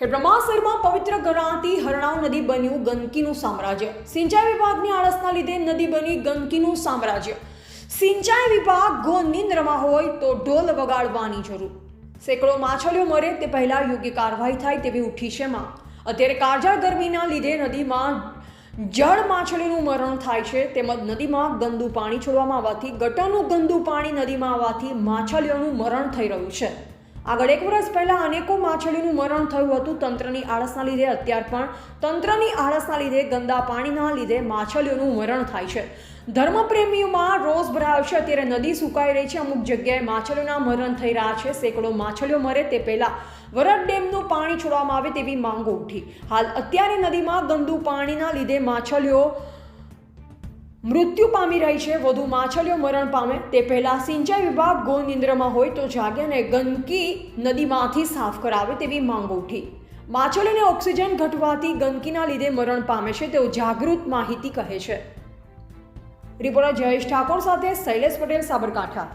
કે બ્રહ્માસરમાં પવિત્ર ગણાતી હરણાવ નદી બન્યું ગંદકીનું સામ્રાજ્ય. સિંચાઈ વિભાગની આળસના લીધે નદી બની ગંદકીનું સામ્રાજ્ય. સિંચાઈ વિભાગ ગો નિંદ્રમાં હોય તો ઢોલ વગાડવાની જરૂર. સેંકડો માછલીઓ મરે તે પહેલાં યોગ્ય કાર્યવાહી થાય તેવી ઉઠી છે માં. અત્યારે કાળઝાળ ગરમીના લીધે નદીમાં જળ માછલીનું મરણ થાય છે તેમજ નદીમાં ગંદુ પાણી છોડવામાં આવવાથી, ગટરનું ગંદુ પાણી નદીમાં આવવાથી માછલીઓનું મરણ થઈ રહ્યું છે. આગળ એક વર્ષ પહેલા અનેકો માછલીનું મરણ થયું હતું તંત્રની આળસના લીધે. અત્યાર પણ તંત્રની આળસના લીધે, ગંદા પાણીના લીધે માછલીઓનું મરણ થાય છે. ધર્મપ્રેમીઓમાં રોષ ભરાયો છે. અત્યારે નદી સુકાઈ રહી છે. અમુક જગ્યાએ માછલીઓના મરણ થઈ રહ્યા છે. સેંકડો માછલીઓ મરે તે પહેલાં વરદ ડેમનું પાણી છોડવામાં આવે તેવી માંગો ઉઠી. હાલ અત્યારે નદીમાં ગંદુ પાણીના લીધે માછલીઓ મૃત્યુ પામી રહી છે, વધુ માછલીઓ મરણ પામે. તે પહેલા સિંચાઈ વિભાગ ગોનિંદ્રમાં હોય તો જાગે અને ગંદકી નદીમાંથી સાફ કરાવે તેવી માંગ ઉઠી. માછલીને ઓક્સિજન ઘટવાથી ગંદકીના લીધે મરણ પામે છે તેવું જાગૃત માહિતી કહે છે. રિપોર્ટર જયેશ ઠાકોર સાથે શૈલેષ પટેલ, સાબરકાંઠા.